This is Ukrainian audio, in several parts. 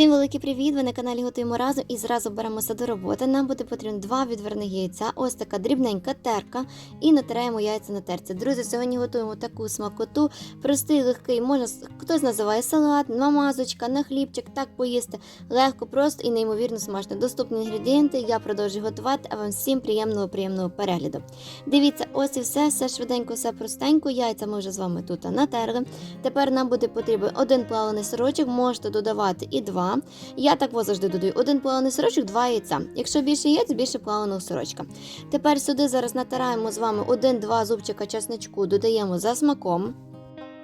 Всім великий привіт! Ви на каналі Готуємо разом і зразу беремося до роботи. Нам буде потрібно два відварних яйця, ось така дрібненька терка і натираємо яйця на терці. Друзі, сьогодні готуємо таку смакоту. Простий, легкий, можна хтось називає салат, намазочка, на хлібчик, так поїсти. Легко, просто і неймовірно смачно. Доступні інгредієнти. Я продовжую готувати, а вам всім приємного, приємного перегляду. Дивіться, ось і все, все швиденько, все простенько. Яйця ми вже з вами тут натерли. Тепер нам буде потрібен один плавлений сирочок, можете додавати і два. Я так завжди додаю один плавний сирочок, два яйця. Якщо більше яєць, більше плаваного сирочка. Тепер сюди зараз натираємо з вами один-два зубчика чесничку, додаємо за смаком.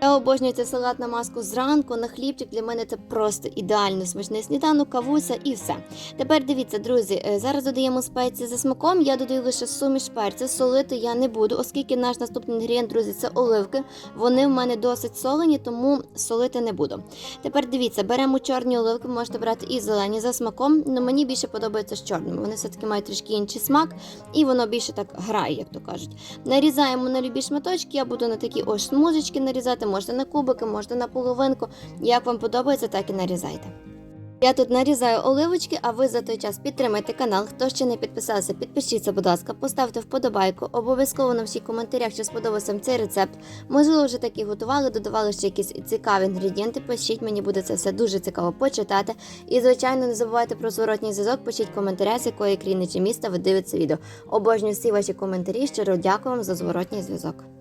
Я обожнюю цей салат на маску зранку на хлібчик. Для мене це просто ідеально смачний сніданок, кавуся і все. Тепер дивіться, друзі, е, зараз додаємо спеції за смаком. Я додаю лише суміш перця. Солити я не буду, оскільки наш наступний інгредієнт, друзі, це оливки. Вони в мене досить солені, тому солити не буду. Тепер дивіться, беремо чорні оливки, можете брати і зелені за смаком. але мені більше подобається з чорними. Вони все-таки мають трішки інший смак, і воно більше так грає, як то кажуть. Нарізаємо на любі шматочки. Я буду на такі ось смужечки нарізати, можете на кубики, можете на половинку. Як вам подобається, так і нарізайте. Я тут нарізаю оливочки, а ви за той час підтримайте канал. Хто ще не підписався, підпишіться, будь ласка, поставте вподобайку. Обов'язково на всіх коментарях, що сподобався вам цей рецепт. Можливо, вже такі готували, додавали ще якісь цікаві інгредієнти. Пишіть, мені буде це все дуже цікаво почитати. І, звичайно, не забувайте про зворотній зв'язок. Пишіть коментаря, з якої країни чи міста ви дивитеся відео. Обожнюю всі ваші коментарі. Щиро дякую вам за зворотній зв'язок.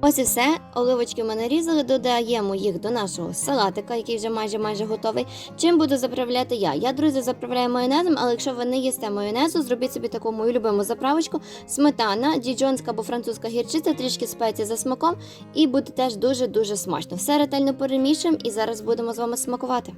Ось і все. Оливочки ми нарізали, додаємо їх до нашого салатика, який вже майже майже готовий. Чим буду заправляти я? Я, друзі, заправляю майонезом, але якщо ви не їсте майонезу, зробіть собі таку мою любиму заправочку. Сметана, діджонська або французька гірчиця, трішки спеції за смаком, і буде теж дуже-дуже смачно. Все ретельно перемішуємо і зараз будемо з вами смакувати.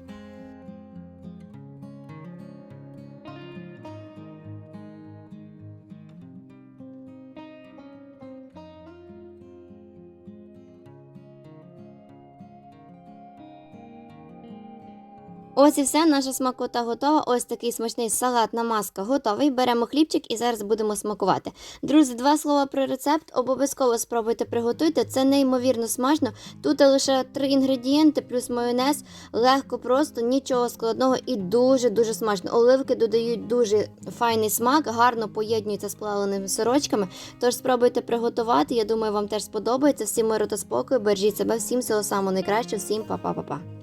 Ось і все, наша смакота готова. Ось такий смачний салат на маска готовий. Беремо хлібчик і зараз будемо смакувати. Друзі, два слова про рецепт. Обов'язково спробуйте приготуйте. Це неймовірно смачно. Тут лише три інгредієнти, плюс майонез. Легко, просто нічого складного і дуже-дуже смачно. Оливки додають дуже файний смак, гарно поєднуються з плавленими сирочками. Тож спробуйте приготувати. Я думаю, вам теж сподобається. Всім миру та спокою. Бережіть себе, всім всього самого найкращого, всім па-па-па-па.